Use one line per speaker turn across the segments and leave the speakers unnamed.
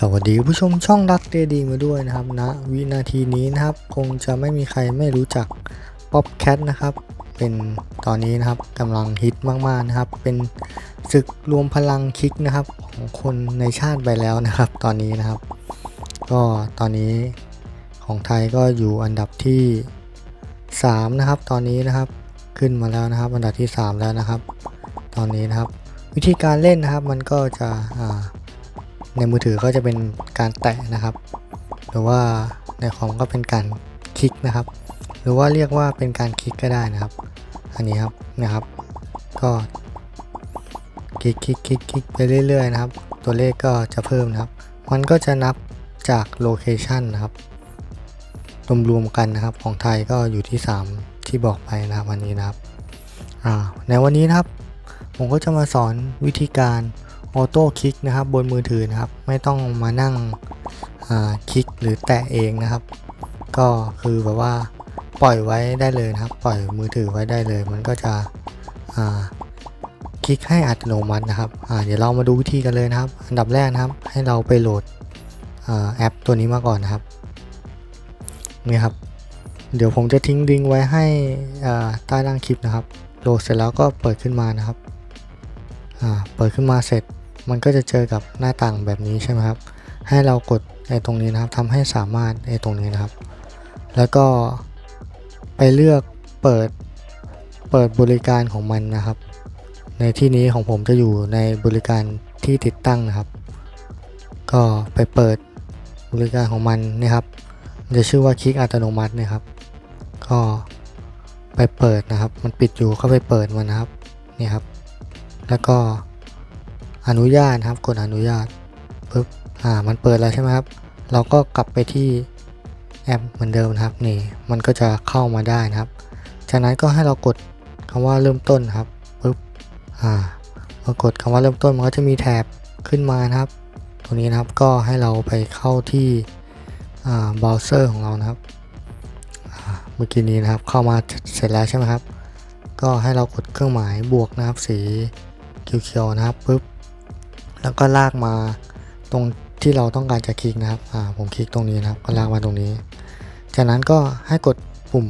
สวัสดีผู้ชมช่องรักเดดีมาด้วยนะครับณนะวินาทีนี้นะครับ คงจะไม่มีใครไม่รู้จักป๊อปแคทนะครับ เป็นตอนนี้นะครับกำลังฮิตมากๆนะครับ เป็นศึกรวมพลังคิกนะครับของคนในชาติไปแล้วนะครับ ตอนนี้นะครับ ก็ตอนนี้ของไทยก็อยู่อันดับที่ 3 นะครับ ตอนนี้นะครับขึ้นมาแล้วนะครับ อันดับที่ 3 แล้วนะครับ ตอนนี้นะครับ วิธีการเล่นนะครับมันก็จะอ่า ในมือถือก็จะเป็นการแตะนะครับ หรือว่าในคอมก็เป็นการคลิกนะครับ หรือว่าเรียกว่าเป็นการคลิกก็ได้นะครับ อันนี้ครับนะครับ ก็คลิกคลิกคลิกคลิกไปเรื่อยๆนะครับ ตัวเลขก็จะเพิ่มนะครับ มันก็จะนับจากโลเคชันนะครับรวมๆกันนะครับของไทยก็อยู่ที่ 3 ที่บอกไปนะครับวันนี้นะครับในวันนี้นะครับ ผมก็จะมาสอนวิธีการ ออโต้คลิกนะครับบนมือถือนะครับ ไม่ต้องมานั่งคลิกหรือแตะเองนะครับ ก็คือแบบว่าปล่อยไว้ได้เลยนะครับ ปล่อยมือถือไว้ได้เลย มันก็จะคลิกให้อัตโนมัตินะครับเดี๋ยวเรามาดูวิธีกันเลยนะครับ อันดับแรกนะครับ ให้เราไปโหลดแอปตัวนี้มาก่อนนะครับนี่ครับ เดี๋ยวผมจะทิ้งลิงก์ไว้ให้ใต้ล่างคลิปนะครับ โหลดเสร็จแล้วก็เปิดขึ้นมานะครับเปิดขึ้นมาเสร็จ มันก็จะเจอกับหน้าต่างแบบนี้ใช่ไหมครับ ให้เรากดไอ้ตรงนี้นะครับทำให้สามารถไอ้ตรงนี้นะครับ แล้วก็ไปเลือกเปิดเปิดบริการของมันนะครับ ในที่นี้ของผมจะอยู่ในบริการที่ติดตั้งนะครับ ก็ไปเปิดบริการของมันนะครับจะชื่อว่าคลิกอัตโนมัตินะครับ ก็ไปเปิดนะครับ มันปิดอยู่เข้าไปเปิดมันนะครับนี่ครับ แล้วก็ อนุญาตครับกดอนุญาตปึ๊บอ่ามันเปิดแล้วใช่ไหมครับ เราก็กลับไปที่แอปเหมือนเดิมนะครับนี่มันก็จะเข้ามาได้นะครับ จากนั้นก็ให้เรากดคำว่าเริ่มต้นครับปึ๊บอ่าพอกดคำว่าเริ่มต้นมันก็จะมีแถบขึ้นมานะครับ ตรงนี้นะครับก็ให้เราไปเข้าที่อ่าเบราว์เซอร์ของเรานะครับเมื่อกี้นี้นะครับเข้ามาเสร็จแล้วใช่ไหมครับ ก็ให้เรากดเครื่องหมายบวกนะครับสีเขียวๆนะครับปึ๊บ แล้วก็ลากมาตรงที่เราต้องการจะคลิกนะครับอ่าผมคลิกตรงนี้นะครับก็ลากมาตรงนี้ จากนั้นก็ให้กดปุ่ม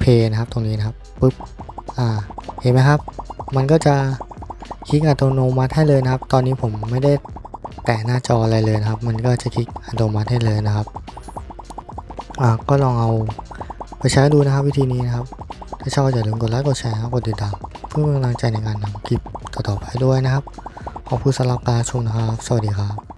play นะครับตรงนี้นะครับปึ๊บอ่าเห็นไหมครับ มันก็จะคลิกอัตโนมัติให้เลยนะครับ ตอนนี้ผมไม่ได้แตะหน้าจออะไรเลยนะครับ มันก็จะคลิกอัตโนมัติให้เลยนะครับอ่าก็ลองเอาไปใช้ดูนะครับวิธีนี้นะครับ ถ้าชอบอย่าลืมกดไลค์กดแชร์กดติดตามเพื่อเป็นกำลังใจในการทำคลิปต่อๆไปด้วยนะครับ ขอบคุณสำหรับการชมนะครับ สวัสดีครับ